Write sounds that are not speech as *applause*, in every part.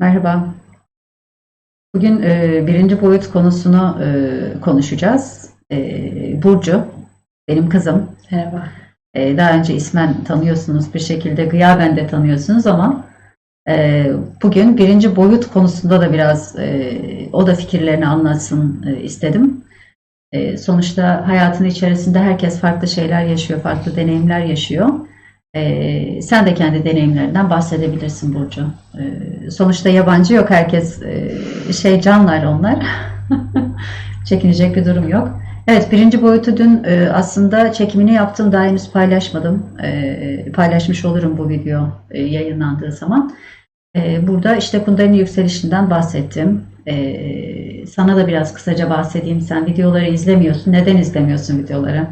Merhaba. Bugün e, birinci boyut konusunu e, konuşacağız. E, Burcu, benim kızım. Merhaba. E, daha önce ismen tanıyorsunuz, bir şekilde gıyaben de tanıyorsunuz ama e, bugün birinci boyut konusunda da biraz e, o da fikirlerini anlatsın e, istedim. E, sonuçta hayatın içerisinde herkes farklı şeyler yaşıyor, farklı deneyimler yaşıyor. E, sen de kendi deneyimlerinden bahsedebilirsin Burcu. E, sonuçta yabancı yok, herkes e, şey canlar onlar. *laughs* Çekinecek bir durum yok. Evet, birinci boyutu dün e, aslında çekimini yaptım, daha henüz paylaşmadım. E, paylaşmış olurum bu video e, yayınlandığı zaman. E, burada işte Kundalini yükselişinden bahsettim. E, sana da biraz kısaca bahsedeyim. Sen videoları izlemiyorsun. Neden izlemiyorsun videoları?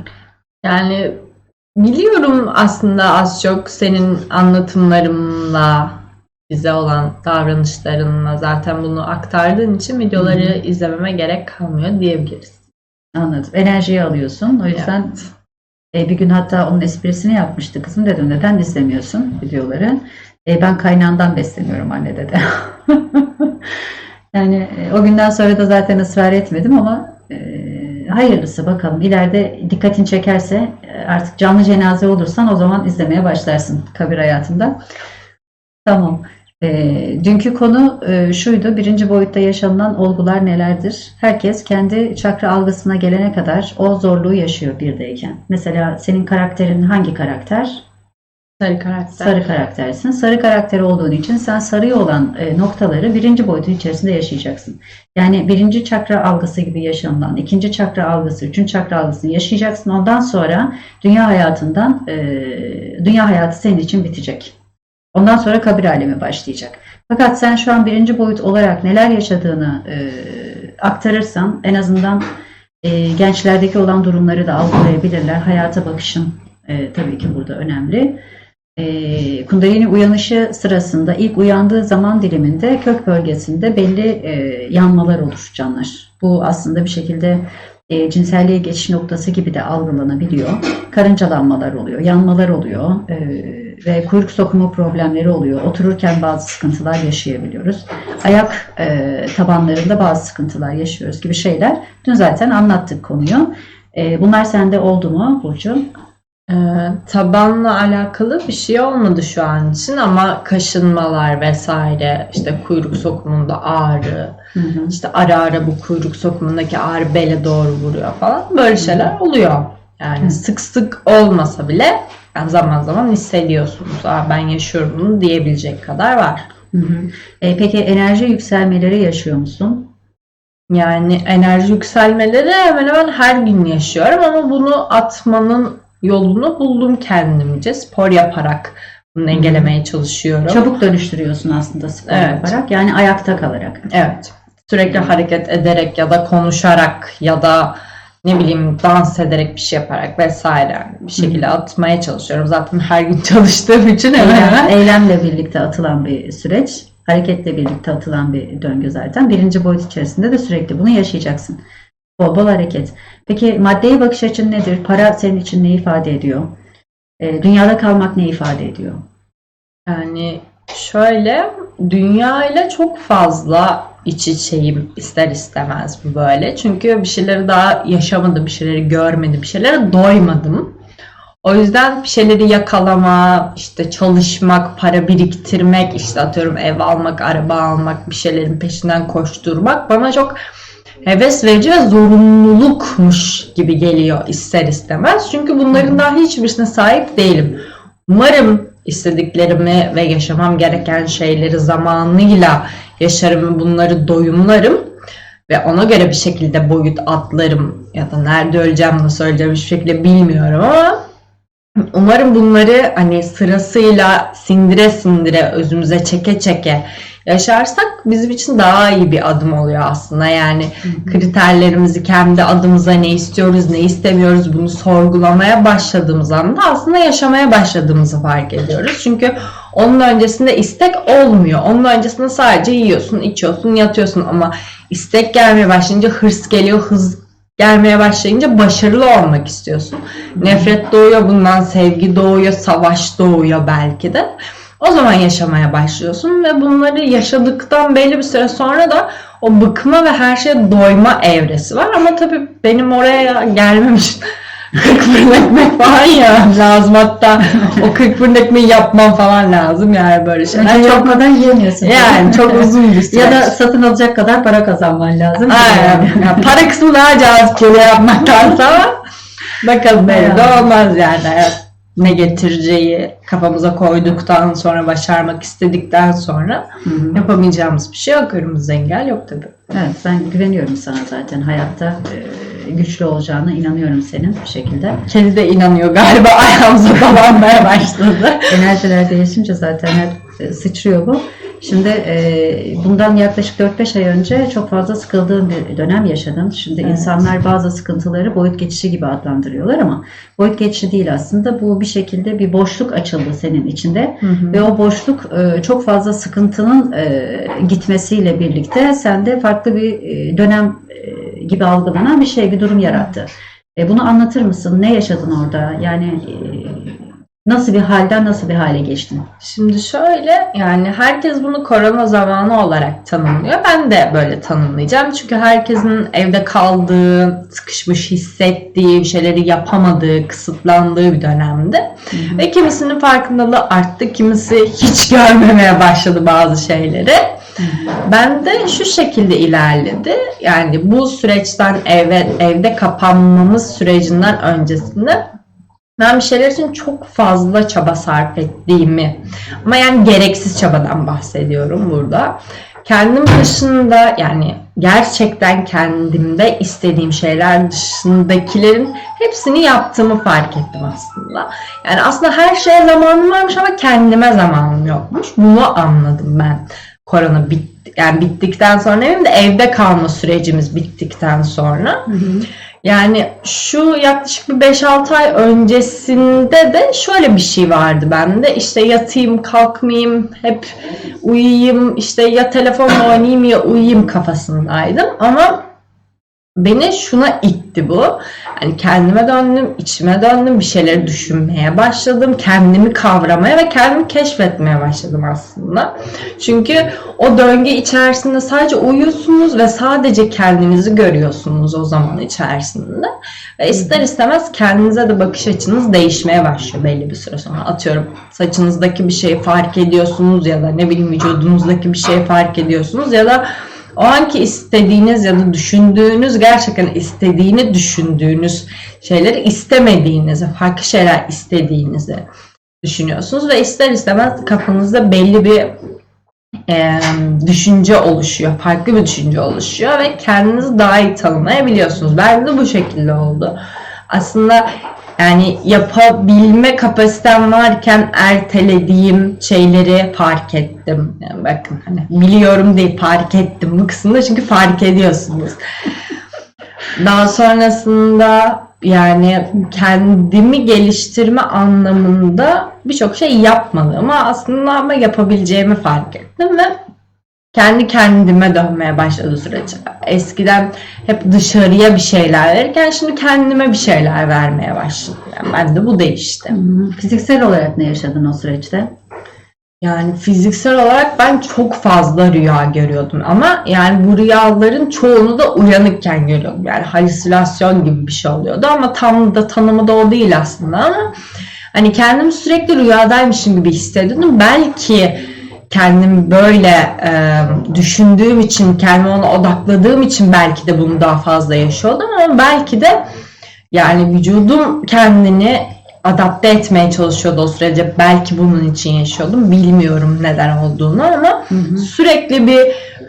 Yani biliyorum aslında az çok senin anlatımlarınla bize olan davranışlarınla zaten bunu aktardığın için videoları izlememe gerek kalmıyor diyebiliriz. Anladım. Enerjiyi alıyorsun. O yüzden e, bir gün hatta onun esprisini yapmıştı kızım. Dedim neden izlemiyorsun videoları? E, ben kaynağından besleniyorum anne dedi. *laughs* yani e, o günden sonra da zaten ısrar etmedim ama e, hayırlısı bakalım. İleride dikkatin çekerse e, artık canlı cenaze olursan o zaman izlemeye başlarsın kabir hayatında. Tamam. E, dünkü konu e, şuydu. Birinci boyutta yaşanılan olgular nelerdir? Herkes kendi çakra algısına gelene kadar o zorluğu yaşıyor birdeyken. Mesela senin karakterin hangi karakter? Sarı karakter. Sarı karaktersin. Sarı karakter olduğun için sen sarıya olan e, noktaları birinci boyutun içerisinde yaşayacaksın. Yani birinci çakra algısı gibi yaşanılan, ikinci çakra algısı, üçüncü çakra algısını yaşayacaksın. Ondan sonra dünya hayatından, e, dünya hayatı senin için bitecek. Ondan sonra kabir alemi başlayacak. Fakat sen şu an birinci boyut olarak neler yaşadığını e, aktarırsan en azından gençlerdeki olan durumları da algılayabilirler. Hayata bakışın tabii ki burada önemli. E, Kundalini uyanışı sırasında ilk uyandığı zaman diliminde kök bölgesinde belli e, yanmalar olur canlar. Bu aslında bir şekilde e, cinselliğe geçiş noktası gibi de algılanabiliyor. Karıncalanmalar oluyor, yanmalar oluyor e, ve kuyruk sokumu problemleri oluyor. Otururken bazı sıkıntılar yaşayabiliyoruz. Ayak e, tabanlarında bazı sıkıntılar yaşıyoruz gibi şeyler. Dün zaten anlattık konuyu. Bunlar sende oldu mu Burcu? Ee, tabanla alakalı bir şey olmadı şu an için ama kaşınmalar vesaire işte kuyruk sokumunda ağrı Hı hı. işte ara ara bu kuyruk sokumundaki ağrı bele doğru vuruyor falan böyle şeyler oluyor. Yani Hı. sık sık olmasa bile yani zaman zaman hissediyorsunuz. Aa, ben yaşıyorum bunu diyebilecek kadar var. Hı hı. E, peki enerji yükselmeleri yaşıyor musun? Yani enerji yükselmeleri hemen hemen her gün yaşıyorum ama bunu atmanın yolunu buldum kendimce. Spor yaparak bunu engellemeye çalışıyorum. Çabuk dönüştürüyorsun aslında spor Evet. yaparak. Yani ayakta kalarak. Evet. Sürekli hareket ederek ya da konuşarak ya da ne bileyim dans ederek bir şey yaparak vesaire bir şekilde atmaya çalışıyorum. Zaten her gün *laughs* çalıştığım için hemen Eylem, hemen. eylemle birlikte atılan bir süreç. Hareketle birlikte atılan bir döngü zaten. Birinci boyut içerisinde de sürekli bunu yaşayacaksın. Bol hareket. Peki maddeye bakış açın nedir? Para senin için ne ifade ediyor? E, dünyada kalmak ne ifade ediyor? Yani şöyle dünya ile çok fazla iç içeyim ister istemez bu böyle. Çünkü bir şeyleri daha yaşamadım, bir şeyleri görmedim, bir şeylere doymadım. O yüzden bir şeyleri yakalama, işte çalışmak, para biriktirmek, işte atıyorum ev almak, araba almak, bir şeylerin peşinden koşturmak bana çok heves verici ve zorunlulukmuş gibi geliyor ister istemez. Çünkü bunların daha hiçbirisine sahip değilim. Umarım istediklerimi ve yaşamam gereken şeyleri zamanıyla yaşarım bunları doyumlarım ve ona göre bir şekilde boyut atlarım ya da nerede öleceğim nasıl öleceğim hiçbir şekilde bilmiyorum ama umarım bunları hani sırasıyla sindire sindire özümüze çeke çeke yaşarsak bizim için daha iyi bir adım oluyor aslında yani kriterlerimizi kendi adımıza ne istiyoruz ne istemiyoruz bunu sorgulamaya başladığımız anda aslında yaşamaya başladığımızı fark ediyoruz. Çünkü onun öncesinde istek olmuyor. Onun öncesinde sadece yiyorsun, içiyorsun, yatıyorsun ama istek gelmeye başlayınca hırs geliyor, hız gelmeye başlayınca başarılı olmak istiyorsun. Nefret doğuyor bundan, sevgi doğuyor, savaş doğuyor belki de. O zaman yaşamaya başlıyorsun ve bunları yaşadıktan belli bir süre sonra da o bıkma ve her şeye doyma evresi var. Ama tabii benim oraya gelmem için 40 fırın ekmek falan ya lazım hatta o 40 fırın ekmeği yapmam falan lazım yani böyle şeyler. Yani Çok, yapmadan yiyemiyorsun. yani çok uzun bir süreç. ya da satın alacak kadar para kazanman lazım. Aynen. Yani para kısmı daha cazip yapmaktansa bakalım belli de olmaz yani. Hayat ne getireceği kafamıza koyduktan sonra başarmak istedikten sonra Hı hı. yapamayacağımız bir şey yok. Önümüzde engel yok tabii. Evet ben güveniyorum sana zaten hayatta e, güçlü olacağına inanıyorum senin bir şekilde. Kedi de inanıyor galiba *laughs* ayağımıza dolanmaya başladı. Enerjiler değişince zaten hep e, sıçrıyor bu. Şimdi e, bundan yaklaşık 4-5 ay önce çok fazla sıkıldığım bir dönem yaşadım. Şimdi Evet. insanlar bazı sıkıntıları boyut geçişi gibi adlandırıyorlar ama boyut geçişi değil aslında. Bu bir şekilde bir boşluk açıldı senin içinde. Ve o boşluk e, çok fazla sıkıntının e, gitmesiyle birlikte sende farklı bir e, dönem e, gibi algılanan bir şey, bir durum yarattı. E, Bunu anlatır mısın? Ne yaşadın orada? Yani e, nasıl bir halden nasıl bir hale geçtin? Şimdi şöyle yani herkes bunu korona zamanı olarak tanımlıyor. Ben de böyle tanımlayacağım. Çünkü herkesin evde kaldığı, sıkışmış hissettiği, bir şeyleri yapamadığı, kısıtlandığı bir dönemdi. Ve kimisinin farkındalığı arttı, kimisi hiç görmemeye başladı bazı şeyleri. Ben de şu şekilde ilerledi. Yani bu süreçten eve, evde kapanmamız sürecinden öncesinde ben bir şeyler için çok fazla çaba sarf ettiğimi ama yani gereksiz çabadan bahsediyorum burada. Kendim dışında yani gerçekten kendimde istediğim şeyler dışındakilerin hepsini yaptığımı fark ettim aslında. Yani aslında her şeye zamanım varmış ama kendime zamanım yokmuş. Bunu anladım ben. Korona bit yani bittikten sonra demeyeyim de evde kalma sürecimiz bittikten sonra. Yani şu yaklaşık bir 5-6 ay öncesinde de şöyle bir şey vardı bende. İşte yatayım, kalkmayayım, hep uyuyayım, işte ya telefonla oynayayım ya uyuyayım kafasındaydım. Ama beni şuna itti bu. Yani kendime döndüm, içime döndüm, bir şeyleri düşünmeye başladım. Kendimi kavramaya ve kendimi keşfetmeye başladım aslında. Çünkü o döngü içerisinde sadece uyuyorsunuz ve sadece kendinizi görüyorsunuz o zaman içerisinde. Ve ister istemez kendinize de bakış açınız değişmeye başlıyor belli bir süre sonra. Atıyorum saçınızdaki bir şeyi fark ediyorsunuz ya da ne bileyim vücudunuzdaki bir şeyi fark ediyorsunuz ya da o anki istediğiniz ya da düşündüğünüz gerçekten istediğini düşündüğünüz şeyleri istemediğinizi, farklı şeyler istediğinizi düşünüyorsunuz ve ister istemez kafanızda belli bir e, düşünce oluşuyor. Farklı bir düşünce oluşuyor ve kendinizi daha iyi tanımlayabiliyorsunuz. Ben de bu şekilde oldu. Aslında yani yapabilme kapasitem varken ertelediğim şeyleri fark ettim. Yani bakın hani biliyorum değil fark ettim bu kısımda çünkü fark ediyorsunuz. Daha sonrasında yani kendimi geliştirme anlamında birçok şey yapmadığımı aslında ama yapabileceğimi fark ettim ve kendi kendime dönmeye başladı süreç. Eskiden hep dışarıya bir şeyler verirken şimdi kendime bir şeyler vermeye başladım. Yani ben de bu değişti. Fiziksel olarak ne yaşadın o süreçte? Yani fiziksel olarak ben çok fazla rüya görüyordum ama yani bu rüyaların çoğunu da uyanıkken görüyordum. Yani halüsinasyon gibi bir şey oluyordu ama tam da tanımı da o değil aslında ama hani kendimi sürekli rüyadaymışım gibi hissediyordum. Belki kendim böyle e, düşündüğüm için, kendime ona odakladığım için belki de bunu daha fazla yaşıyordum ama belki de yani vücudum kendini adapte etmeye çalışıyordu o sürece. Belki bunun için yaşıyordum. Bilmiyorum neden olduğunu ama Hı hı. sürekli bir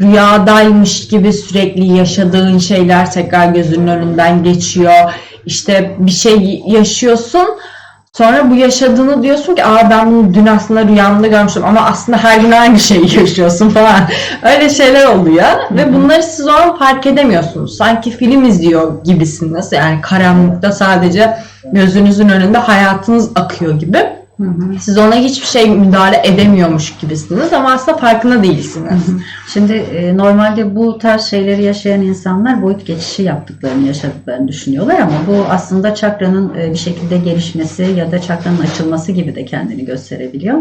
rüyadaymış gibi sürekli yaşadığın şeyler tekrar gözünün önünden geçiyor. İşte bir şey yaşıyorsun. Sonra bu yaşadığını diyorsun ki aa ben bunu dün aslında rüyamda görmüştüm ama aslında her gün aynı şeyi *laughs* yaşıyorsun falan. Öyle şeyler oluyor ve bunları siz o an fark edemiyorsunuz. Sanki film izliyor gibisiniz. Yani karanlıkta sadece gözünüzün önünde hayatınız akıyor gibi. Hı hı. Siz ona hiçbir şey müdahale edemiyormuş gibisiniz ama aslında farkında değilsiniz. Şimdi e, normalde bu tarz şeyleri yaşayan insanlar boyut geçişi yaptıklarını, yaşadıklarını düşünüyorlar ama bu aslında çakranın e, bir şekilde gelişmesi ya da çakranın açılması gibi de kendini gösterebiliyor.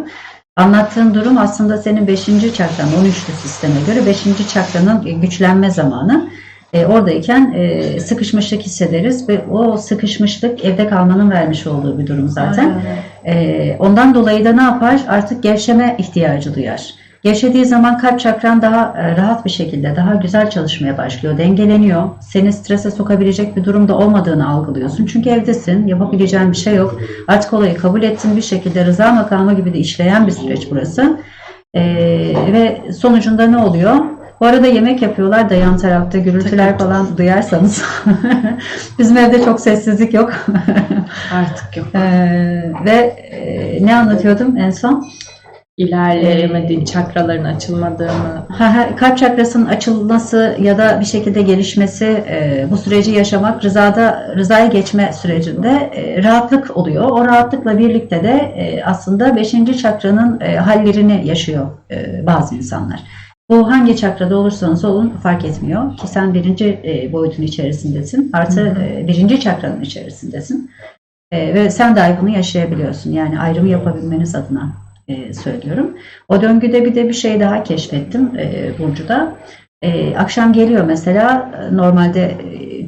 Anlattığın durum aslında senin 5. çakran 13'lü sisteme göre 5. çakranın güçlenme zamanı. E, oradayken e, sıkışmışlık hissederiz ve o sıkışmışlık evde kalmanın vermiş olduğu bir durum zaten. E, ondan dolayı da ne yapar? Artık gevşeme ihtiyacı duyar. Gevşediği zaman kalp çakran daha e, rahat bir şekilde, daha güzel çalışmaya başlıyor, dengeleniyor. Seni strese sokabilecek bir durumda olmadığını algılıyorsun. Çünkü evdesin, yapabileceğin bir şey yok. Artık olayı kabul ettin bir şekilde rıza makamı gibi de işleyen bir süreç burası. E, ve sonucunda ne oluyor? Bu arada yemek yapıyorlar da yan tarafta gürültüler falan duyarsanız. *laughs* Bizim evde çok sessizlik yok. *laughs* Artık yok. Ee, ve e, ne anlatıyordum en son? İlerleyemediğin, çakraların açılmadığını. Kalp çakrasının açılması ya da bir şekilde gelişmesi e, bu süreci yaşamak rızada rızaya geçme sürecinde e, rahatlık oluyor. O rahatlıkla birlikte de e, aslında 5. çakranın hallerini yaşıyor bazı insanlar. Bu hangi çakrada olursanız olun fark etmiyor ki sen birinci e, boyutun içerisindesin artı Hı hı. e, birinci çakranın içerisindesin E, ve sen dahi bunu yaşayabiliyorsun yani ayrımı yapabilmeniz adına e, söylüyorum. O döngüde bir de bir şey daha keşfettim e, Burcu'da. E, akşam geliyor mesela normalde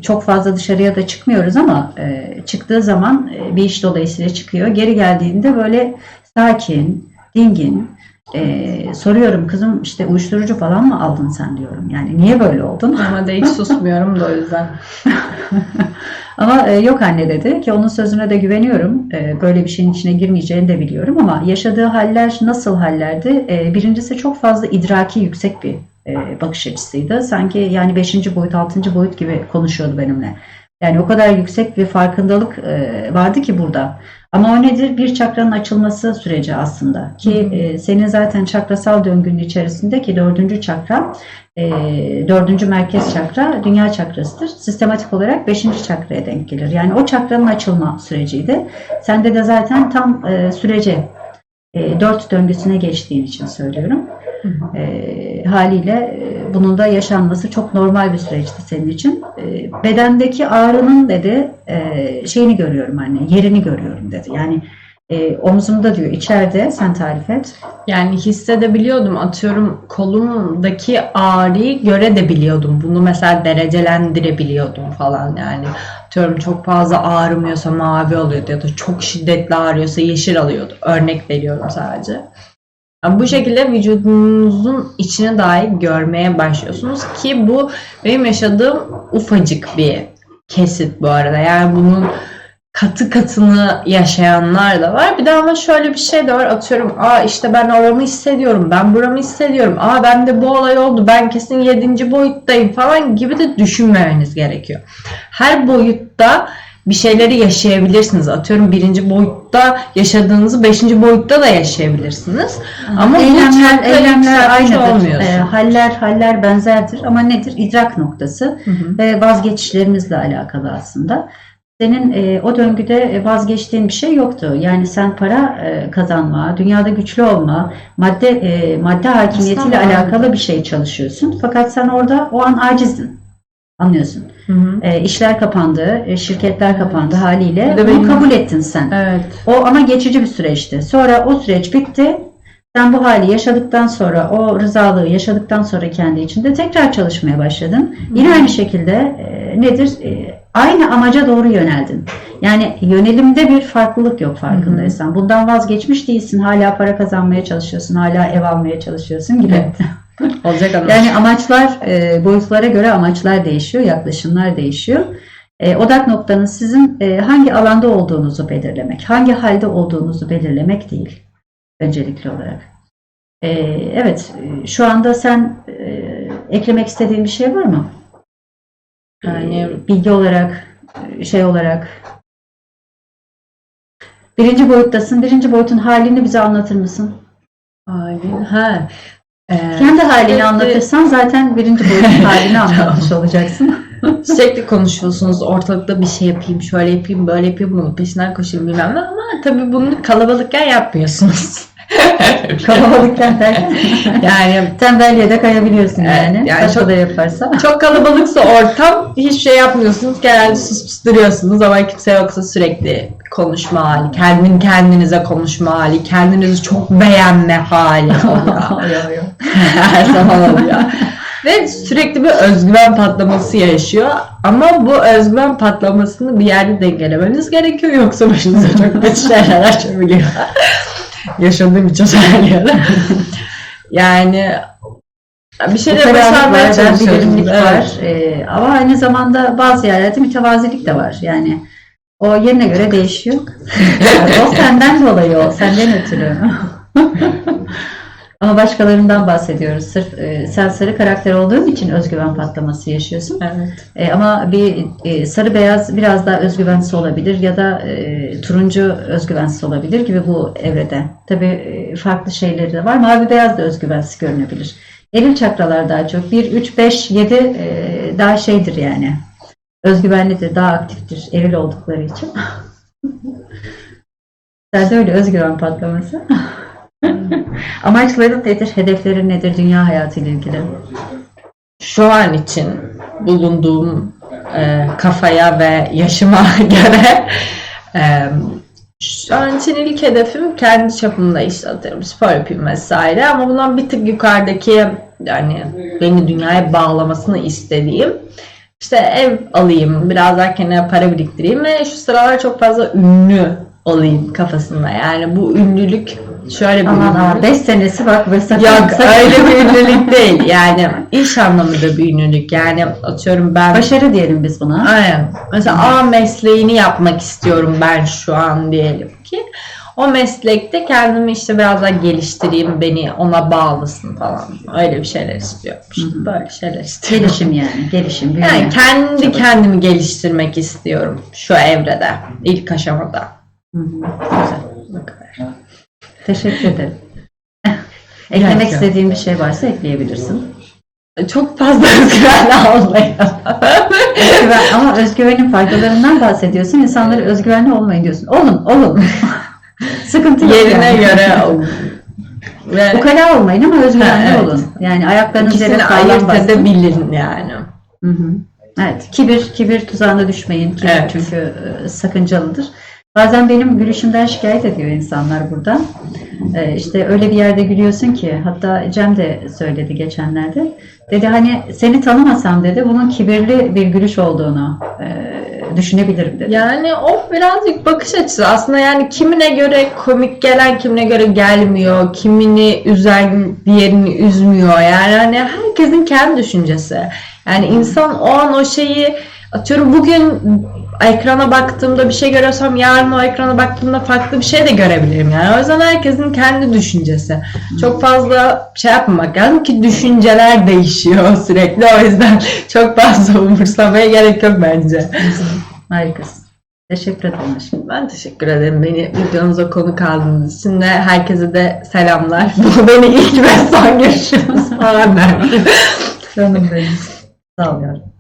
çok fazla dışarıya da çıkmıyoruz ama e, çıktığı zaman e, bir iş dolayısıyla çıkıyor. Geri geldiğinde böyle sakin, dingin. E, soruyorum kızım işte uyuşturucu falan mı aldın sen diyorum. Yani niye böyle oldun? Ama da hiç susmuyorum da o yüzden. *laughs* Ama e, yok anne dedi ki onun sözüne de güveniyorum. E, böyle bir şeyin içine girmeyeceğini de biliyorum ama yaşadığı haller nasıl hallerdi? E, birincisi çok fazla idraki yüksek bir e, bakış açısıydı. Sanki yani 5. boyut, 6. boyut gibi konuşuyordu benimle. Yani o kadar yüksek bir farkındalık e, vardı ki burada. Ama o nedir? Bir çakranın açılması süreci aslında. Ki e, senin zaten çakrasal döngünün içerisinde ki dördüncü çakra e, dördüncü merkez çakra dünya çakrasıdır. Sistematik olarak beşinci çakraya denk gelir. Yani o çakranın açılma süreciydi. Sende de zaten tam e, sürece e, dört döngüsüne geçtiğin için söylüyorum. E, haliyle e, bunun da yaşanması çok normal bir süreçti senin için. E, bedendeki ağrının dedi e, şeyini görüyorum anne, yerini görüyorum dedi. Yani e, omzumda diyor içeride sen tarif et. Yani hissedebiliyordum. Atıyorum kolumdaki ağrıyı göre de biliyordum. Bunu mesela derecelendirebiliyordum falan yani. Atıyorum çok fazla ağrımıyorsa mavi oluyordu ya da çok şiddetli ağrıyorsa yeşil alıyordu. Örnek veriyorum sadece. Yani bu şekilde vücudunuzun içine dair görmeye başlıyorsunuz ki bu benim yaşadığım ufacık bir kesit bu arada. Yani bunun katı katını yaşayanlar da var. Bir de ama şöyle bir şey de var. Atıyorum aa işte ben oramı hissediyorum. Ben buramı hissediyorum. Aa bende bu olay oldu. Ben kesin 7. boyuttayım falan gibi de düşünmemeniz gerekiyor. Her boyutta bir şeyleri yaşayabilirsiniz. Atıyorum birinci boyutta yaşadığınızı beşinci boyutta da yaşayabilirsiniz. Ama bu eylemler, eylemler aynıdır. E, haller haller benzerdir ama nedir? İdrak noktası Hı hı. ve vazgeçişlerimizle alakalı aslında. Senin e, o döngüde e, vazgeçtiğin bir şey yoktu. Yani sen para e, kazanma, dünyada güçlü olma, madde e, madde hakimiyetiyle Aslında alakalı bir şey çalışıyorsun. Fakat sen orada o an acizdin. Anlıyorsun. Hı hı. E, işler kapandı, e, şirketler Evet. kapandı haliyle. Bir de Bunu benim- kabul ettin sen. Evet. O ama geçici bir süreçti. Sonra o süreç bitti. Sen bu hali yaşadıktan sonra, o rızalığı yaşadıktan sonra kendi içinde tekrar çalışmaya başladın. Yine aynı şekilde e, nedir? E, aynı amaca doğru yöneldin. Yani yönelimde bir farklılık yok farkındaysan. Bundan vazgeçmiş değilsin. Hala para kazanmaya çalışıyorsun. Hala ev almaya çalışıyorsun gibi. Evet. *laughs* *laughs* Olacak ama. Yani amaçlar, e, boyutlara göre amaçlar değişiyor, yaklaşımlar değişiyor. E, odak noktanız sizin e, hangi alanda olduğunuzu belirlemek, hangi halde olduğunuzu belirlemek değil öncelikli olarak. E, evet, e, şu anda sen e, eklemek istediğin bir şey var mı? Yani- E, bilgi olarak, şey olarak. Birinci boyuttasın. Birinci boyutun halini bize anlatır mısın? Aynen. Ha. Ee, Kendi halini sürekli- anlatırsan zaten birinci boyutun *laughs* halini anlatmış olacaksın. *laughs* Sürekli konuşuyorsunuz. Ortalıkta bir şey yapayım, şöyle yapayım, böyle yapayım, bunun peşinden koşayım bilmem ne. Ama tabii bunu kalabalıkken yapmıyorsunuz. *laughs* Kalabalıkken derken yani tembelliğe de kayabiliyorsun yani. yani Başka çok- da yaparsa. çok kalabalıksa ortam hiçbir şey yapmıyorsunuz. Genelde sus pus duruyorsunuz ama kimse yoksa sürekli konuşma hali, kendin kendinize konuşma hali, kendinizi çok beğenme hali *laughs* oluyor. *laughs* Her zaman oluyor. Ve sürekli bir özgüven patlaması yaşıyor. Ama bu özgüven patlamasını bir yerde dengelemeniz gerekiyor. Yoksa başınıza çok kötü şeyler açabiliyor. Yaşadığım için söylüyorum. *laughs* yani bir şeyler başarmaya bilimlik Evet. var. Ee, ama aynı zamanda bazı yerlerde mütevazilik de var. Yani o yerine göre değişiyor. *laughs* *laughs* o senden dolayı o, senden ötürü. Ama başkalarından bahsediyoruz. Sırf e, sen sarı karakter olduğun için özgüven patlaması yaşıyorsun. Evet. E, ama bir e, sarı beyaz biraz daha özgüvensiz olabilir ya da e, turuncu özgüvensiz olabilir gibi bu evrede. Tabii e, farklı şeyleri de var. Mavi beyaz da özgüvensiz görünebilir. Eril çakralar daha çok. 1, 3, 5, 7 e, daha şeydir yani. Özgüvenlidir, daha aktiftir eril oldukları için. *laughs* Sende öyle özgüven patlaması. *laughs* Amaçların nedir? Hedeflerin nedir? Dünya hayatıyla ilgili. Şu an için bulunduğum e, kafaya ve yaşıma *laughs* göre e, şu an için ilk hedefim kendi çapımda işte atıyorum spor yapayım vesaire ama bundan bir tık yukarıdaki yani beni dünyaya bağlamasını istediğim işte ev alayım, biraz daha kendime para biriktireyim ve şu sıralar çok fazla ünlü olayım kafasında. Yani bu ünlülük şöyle bir Aman ha ünlülük. 5 senesi bak ve sakın Yok sakın- öyle bir *laughs* ünlülük değil. Yani iş anlamında bir ünlülük. Yani atıyorum ben Başarı diyelim biz buna. Aynen. Mesela A mesleğini yapmak istiyorum ben şu an diyelim ki. O meslekte kendimi işte biraz daha geliştireyim, beni ona bağlasın falan. Öyle bir şeyler istiyorum. İşte Hı hı. böyle şeyler istiyorum. Gelişim yani. Gelişim. Büyüme. Yani kendi kendimi geliştirmek istiyorum şu evrede, ilk aşamada. Hı hı. Güzel. Teşekkür ederim. Eklemek Rica istediğin bir şey varsa ekleyebilirsin. Çok fazla *laughs* özgüvenli olmayın. Özgüven, ama özgüvenin faydalarından bahsediyorsun. İnsanlara özgüvenli olmayın diyorsun. Olun, olun. *laughs* Sıkıntı yok Yerine yani. göre *laughs* olun. Ve Ukala olmayın ama özgüvenli Ha, evet. olun. Yani ayaklarınız yere sağlam basın. edebilin yani. Hı hı. Evet, kibir, kibir tuzağına düşmeyin. Kibir Evet. çünkü e, sakıncalıdır. Bazen benim gülüşümden şikayet ediyor insanlar burada. E, işte öyle bir yerde gülüyorsun ki, hatta Cem de söyledi geçenlerde. Dedi hani seni tanımasam dedi, bunun kibirli bir gülüş olduğunu e, düşünebilirim dedi. Yani o birazcık bakış açısı. Aslında yani kimine göre komik gelen, kimine göre gelmiyor. Kimini üzen, diğerini üzmüyor. Yani hani herkesin kendi düşüncesi. Yani insan o an o şeyi atıyorum bugün ekrana baktığımda bir şey görüyorsam yarın o ekrana baktığımda farklı bir şey de görebilirim yani. O yüzden herkesin kendi düşüncesi. Çok fazla şey yapmamak lazım ki düşünceler değişiyor *laughs* sürekli. O yüzden çok fazla umursamaya gerek yok bence. Harikasın. Teşekkür ederim aşkım. Ben teşekkür ederim beni videonuza konuk aldığınız için de herkese de selamlar. *laughs* Bu beni ilk ve son görüşümüz falan. Canım benim. Sağ ol yavrum.